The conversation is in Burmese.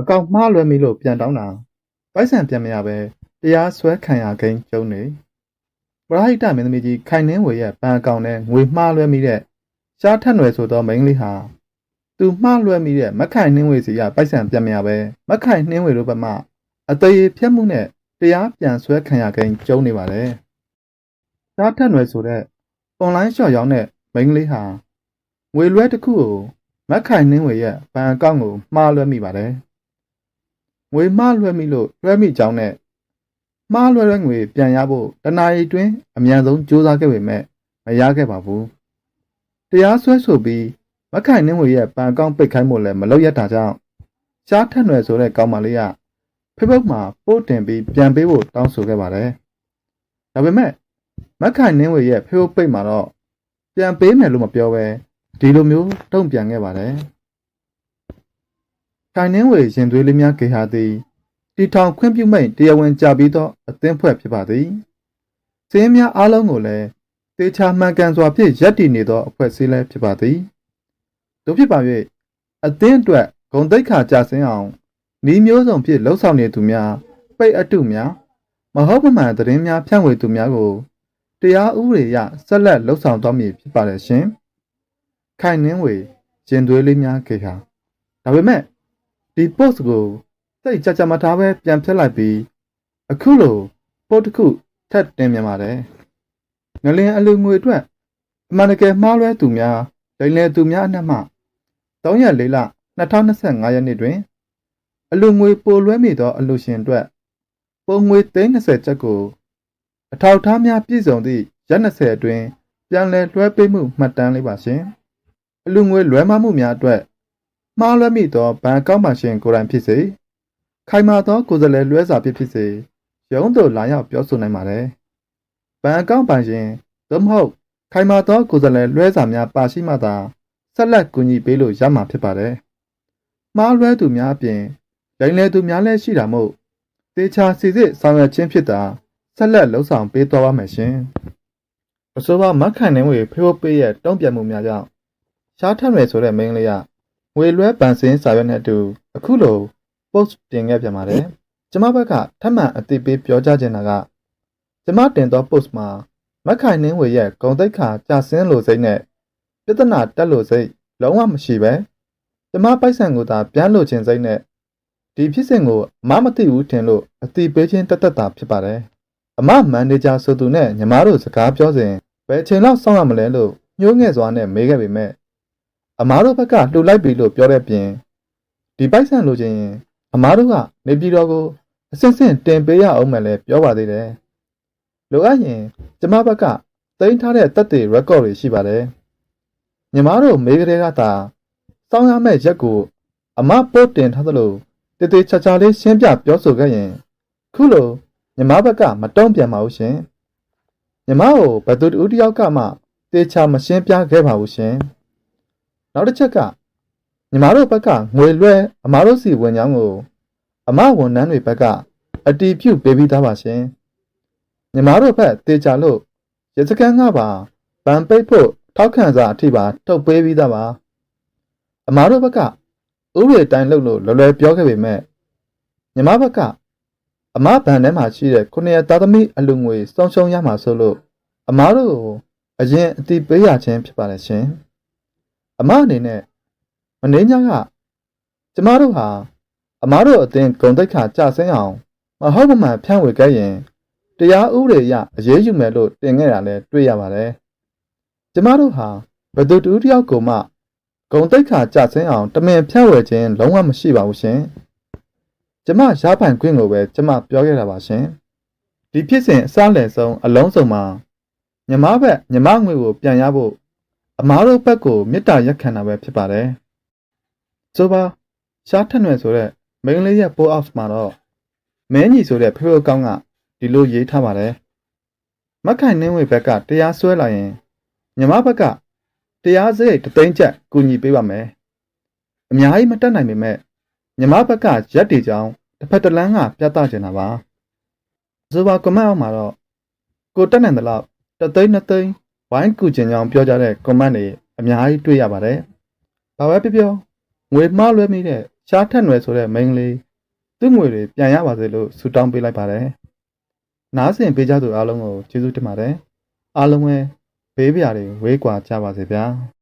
အကောင့်မှားလွှဲမိလို့ပြန်တောင်းတာပိုက်ဆံပြန်မရပဲတရားစွဲခံရကိန်းကျုံနေပရာဟိတမင်းသမီးကြီးခိုင်နှင်းဝေရဲ့ဘဏ်အကောင့်နဲ့ငွေမှားလွှဲမိတဲ့ရှားထက်နွယ်ဆိုသောမိန်းကလေးဟာသူမှားလွှဲမိတဲ့မခိုင်နှင်းဝေစီကပိုက်ဆံပြန်မရပဲမခိုင်နှင်းဝေတို့ဘက်မှအသေးဖြတ်မှုနဲ့တရားပြန်စွဲခံရကိန်းကျုံနေပါတယ်ရှားထက်နွယ်ဆိုတဲ့အွန်လိုင်းရှော့ရောင်းတဲ့မိန်းကလေးဟာငွေလွှဲတစ်ခုကိုမခိုင်နှင်းဝေရဲ့ဘဏ်အကောင့်ကိုမှားလွှဲမိပါတယ် ငွေမှားလွှဲမိလို့လွှဲမိကြောင်းနဲ့မှားလွှဲတဲ့ငွေပြန်ရဖို့တနာရီတွင်းအမြန်ဆုံးကြိုးစားခဲ့ပေမဲ့မရခဲ့ပါဘူးတရားစွဲဆိုပြီးမခိုင်နှင်းဝေရဲ့ဘဏ်အကောင့်ပိတ်ခိုင်းဖို့လည်းမလုပ်ရတာကြောင့်ရှားထက်နွယ်ဆိုတဲ့ကောင်မလေးက Facebook မှာပို့တင်ပြီးပြန်ပေးဖို့တောင်းဆိုခဲ့ပါတယ်ဒါပေမဲ့မခိုင်နှင်းဝေရဲ့ Facebook ပိတ်မှာတော့ပြန်ပေးမယ်လို့မပြောပဲဒီလိုမျိုးတုံ့ပြန်ခဲ့ပါတယ်။ ခိုင်နှင်းဝေရင်သွေးလေးများကေဟာသည်တီထောင်ခွင့်ပြုမိတ်တရားဝင်ကြပြီးသောအသင်းဖွဲ့ဖြစ်ပါသည်။စင်းများအားလုံးကိုလည်းတေချာမှန်ကန်စွာဖြင့်ရပ်တည်နေသောအဖွဲ့အစည်းလည်းဖြစ်ပါသည်။တို့ဖြစ်ပါ၍အသင်းအတွက်ဂုံတိတ်ခါကြဆင်းအောင်ဤမျိုးစုံဖြင့်လှုပ်ဆောင်နေသူများပိတ်အတုများမဟုတ်မမှန်သတင်းများဖြန့်ဝေသူများကိုတရားဥပဒေအရဆက်လက်လှုပ်ဆောင်သွားမည်ဖြစ်ပါတယ်ရှင်။ခိုင်နှင်းဝေရင်သွေးလေးများခေဟာဒါပေမဲ့ ဒီ post ကိုစိတ်ကြကြမထားပဲပြန်ဖြတ်လိုက်ပြီးအခုလို post တစ်ခုထပ်တင်ပြန်ပါတယ်။ငလင်အလူငွေအတွက်အမှန်တကယ်မှားလွဲသူများလိမ်လည်သူများအနက်မှ3ရက်4လ2025ရက်နေ့တွင် အလူငွေပိုလွဲမိသော အလူရှင်အတွက်ပုံငွေ330ကျပ်ကို အထောက်ထားများပြည့်စုံသည့်ရက်20အတွင်းပြန်လည်လွှဲပေးမှုမှတ်တမ်းလေးပါရှင်။အလူငွေလွှဲမမှုများအတွက် မှားလွှဲမိသောဘဏ်ကောက်မှရှင်ကိုယ်တိုင်ဖြစ်စေခိုင်မာသောကိုယ်စားလှယ်လွှဲစာဖြစ်ဖြစ်စေရုံးသို့လာရောက်ပြောဆိုနိုင်ပါတယ်။ဘဏ်ကောက်ပိုင်ရှင်သို့မဟုတ်ခိုင်မာသောကိုယ်စားလှယ်လွှဲစာများပါရှိမှသာဆက်လက်ကူညီပေးလို့ရမှာဖြစ်ပါတယ်။မှားလွှဲသူများအပြင်လိမ်လည်သူများလည်းရှိတာမို့တေချာစီစစ်ဆောင်ရွက်ခြင်းဖြစ်တာဆက်လက်လှုပ်ဆောင်ပေးသွားပါမယ်ရှင်။အဆိုပါမခိုင်နေဝေဖေဖို့ပေးရဲ့တုံ့ပြန်မှုများကြောင့်ရှားထက်မယ်ဆိုတဲ့မိန်းကလေးက ငွေလွှဲပန်စင်းစာရွက်နဲ့အတူအခုလို post တင်ခဲ့ပြန်ပါတယ်။ကျမဘက်ကထပ်မံအသိပေးပြောကြားချင်တာကကျမတင်သော post မှာမခိုင်နှင်းဝေရဲ့ဂုံတိတ်ခါကြာဆင်းလိုစိတ်နဲ့ပြဿနာတက်လို့စိတ်လုံးဝမရှိပဲကျမပိုက်ဆံကိုသာပြန်လို့ခြင်းစိတ်နဲ့ဒီဖြစ်စဉ်ကိုမမသိဘူးထင်လို့အသိပေးခြင်းတသက်တာဖြစ်ပါတယ်။အမမန်နေဂျာဆိုသူနဲ့ညီမတို့စကားပြောစဉ်ဘယ်ချိန်လောက်စောင့်ရမလဲလို့ညှိုးငယ်စွာနဲ့မေးခဲ့ပေမဲ့ အမားတို့ဘက်ကလှူလိုက်ပြီလို့ပြောတဲ့ပြင်ဒီပိုက်ဆံလိုချင်ရင်အမားတို့ကနေပြည်တော်ကိုအစစ်စစ်တင်ပေးရအောင်မယ်လဲပြောပါသေးတယ်လိုအပ်ရင်ကျမဘက်ကတင်ထားတဲ့တက်တွေ record တွေရှိပါတယ်ညီမတို့မေးကလေးကသာစောင်းရမယ့်ရက်ကိုအမပို့တင်ထားသလိုတည်တည်ချာချာလေးရှင်းပြပြောဆိုခဲ့ရင်ခုလိုညီမဘက်ကမတုံ့ပြန်ပါဘူးရှင်ညီမကိုဘသူတူတယောက်ကမှတေချာမရှင်းပြခဲ့ပါဘူးရှင် နောက်တစ်ချက်ကညီမတို့ဘက်ကငွေလွှဲအမားတို့စီဝင်ကြောင်းကိုအမဝန်ထမ်းတွေဘက်ကအတီးပြုတ်ပေးပြီးသားပါရှင်ညီမတို့ဘက်တေချာလို့ရစကန်ကပါဗန်ပိတ်ဖို့ထောက်ခံစာအထိပါထုတ်ပေးပြီးသားပါအမားတို့ဘက်ကဥပဒေတိုင်းလုပ်လို့လွယ်လွယ်ပြောခဲ့ပေမဲ့ညီမဘက်ကအမဘန်ထဲမှာရှိတဲ့ခုနှစ်သားသမီးအလူငွေစောင်းရှုံးရမှာဆိုလို့အမားတို့ကိုအရင်အတိပေးရခြင်းဖြစ်ပါတယ်ရှင် အမအနေနဲ့မင်းညကကျမတို့ဟာအမားတို့အသင်ဂုံတိတ်ခါကြဆင်းအောင်မဟုတ်မမှန်ဖြန့်ဝေခဲ့ရင်တရားဥပဒေအရအရေးယူမယ်လို့တင်ခဲ့တာလည်းတွေ့ရပါတယ်ကျမတို့ဟာဘယ်သူတူတယောက်ကိုမှဂုံတိတ်ခါကြဆင်းအောင်တမင်ဖြန့်ဝေခြင်းလုံးဝမရှိပါဘူးရှင်ကျမရှားပိုင်ခွင့်ကိုပဲကျမပြောခဲ့တာပါရှင်ဒီဖြစ်စဉ်အစလယ်ဆုံးအလုံးစုံမှာညီမဘက်ညီမငွေကိုပြန်ရဖို့ အမားတို့ဘက်ကိုမေတ္တာရက်ခံတာပဲဖြစ်ပါတယ်ဆိုပါရှားထက်နွယ်ဆိုတဲ့မိန်းလေးရဲ့ပိုးအောက်မှာတော့မင်းကြီးဆိုတဲ့ဖေဖေကောင်းကဒီလိုရေးထားပါတယ်မက်ခိုင်နှင်းဝေဘက်ကတရားစွဲလာရင်ညီမဘက်ကတရားစရိတ်တသိန်းချက်ကူညီပေးပါမယ်အများကြီးမတက်နိုင်ပေမဲ့ညီမဘက်ကရက်တီကြောင်းတစ်ဖက်တစ်လမ်းကပြသချင်တာပါဆိုပါကမန့်အောင်မှာတော့ကိုတက်နိုင်တဲ့လောက်တသိန်းနှစ်သိန်း ဝိုင်းကူချင်ကြောင်းပြောကြတဲ့ကွန်မန့်တွေအများကြီးတွေ့ရပါတယ်ဘာပဲပြောပြောငွေမှားလွှဲမိတဲ့ရှားထက်နွယ်ဆိုတဲ့မိန်းကလေးသူ့ငွေတွေပြန်ရပါစေလို့ဆုတောင်းပေးလိုက်ပါတယ်။နားဆင်ပေးကြသူအားလုံးကိုကျေးဇူးတင်ပါတယ်။အားလုံးပဲဘေးပရာတွေဝေးကွာကြပါစေဗျာ။